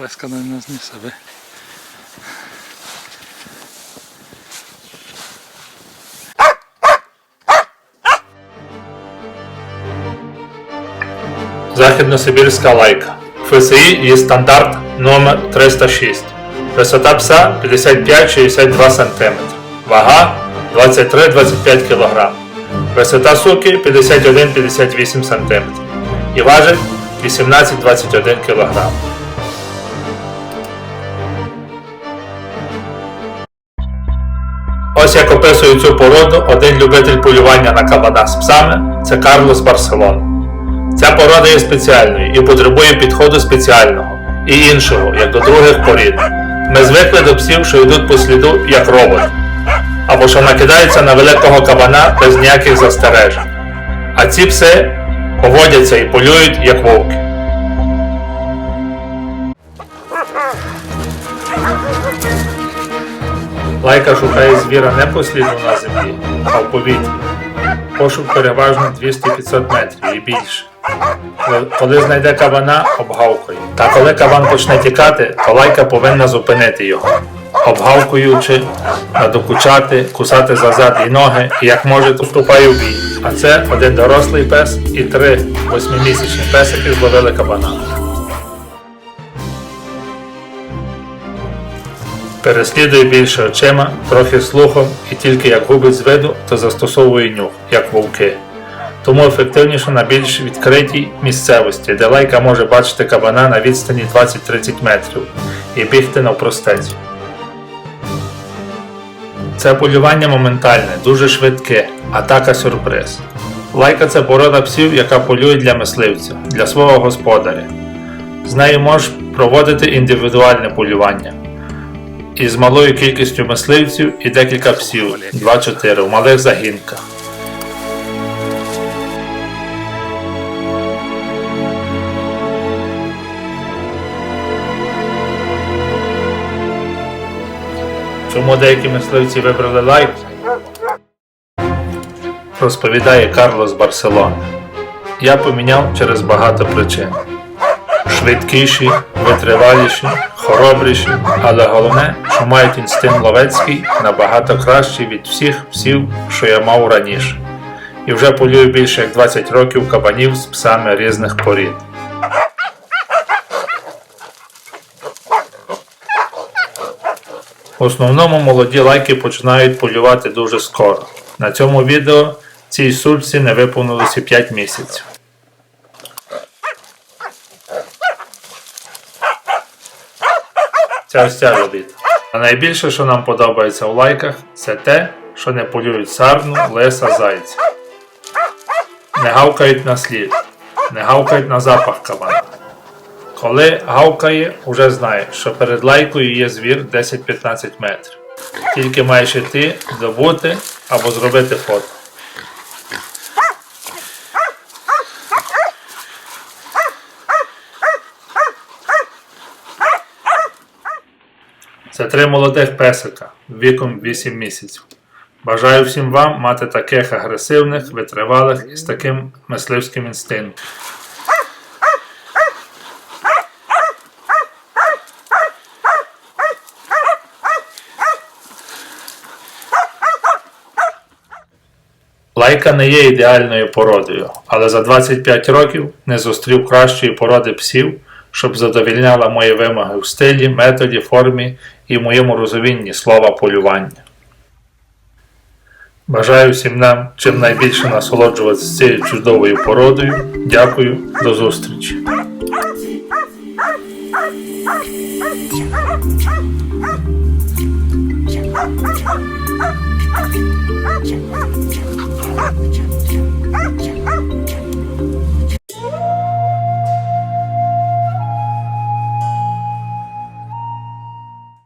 Леска на нас не себе. Західносибірська лайка. ФСІ є стандарт номер 306. Висота пса 55-62 см. Вага 23-25 кг. Висота суки 51-58 см. І важить 18-21 кг. Ось як описує цю породу один любитель полювання на кабана з псами це Карлос Барселон. Ця порода є спеціальною і потребує підходу спеціального і іншого, як до других порід. Ми звикли до псів, що йдуть по сліду як робот, або що накидаються на великого кабана без ніяких застережень. А ці пси поводяться і полюють як вовки. Лайка шукає звіра не по сліду на землі, а в повітрі. Пошук переважно 200-500 метрів і більше. Коли знайде кабана, обгавкує. Та коли кабан почне тікати, то лайка повинна зупинити його, обгавкуючи, надокучати, кусати за зад і ноги, і як може, то вступає в бій. А це один дорослий пес і три восьмимісячні песики зловили кабана. Переслідує більше очима, трохи слухом і тільки як губить з виду, то застосовує нюх, як вовки. Тому ефективніше на більш відкритій місцевості, де лайка може бачити кабана на відстані 20-30 метрів і бігти навпростець. Це полювання моментальне, дуже швидке, атака сюрприз. Лайка це порода псів, яка полює для мисливця, для свого господаря. З нею можеш проводити індивідуальне полювання із малою кількістю мисливців і декілька псів 2-4 в малих загінках. Чому деякі мисливці вибрали лайк? Розповідає Карлос Барселона. Я поміняв через багато причин. Швидкіші, витриваліші, хоробріші, але головне, що мають інстинкт ловецький набагато кращий від всіх псів, що я мав раніше. І вже полюю більше як 20 років кабанів з псами різних порід. В основному молоді лайки починають полювати дуже скоро. На цьому відео цій сульці не виповнилося 5 місяців. Ця ось. А найбільше, що нам подобається у лайках, це те, що не полюють сарну, леса, зайця. Не гавкають на слід, не гавкають на запах кабана. Коли гавкає, уже знає, що перед лайкою є звір 10-15 метрів. Тільки маєш йти, добути або зробити фото. Це три молодих песика віком 8 місяців. Бажаю всім вам мати таких агресивних, витривалих і з таким мисливським інстинктом. Лайка не є ідеальною породою, але за 25 років не зустрів кращої породи псів, щоб задовільняла мої вимоги в стилі, методі, формі і моєму розумінні слова полювання. Бажаю всім нам чим найбільше насолоджуватися цією чудовою породою. Дякую, до зустрічі! Thank you.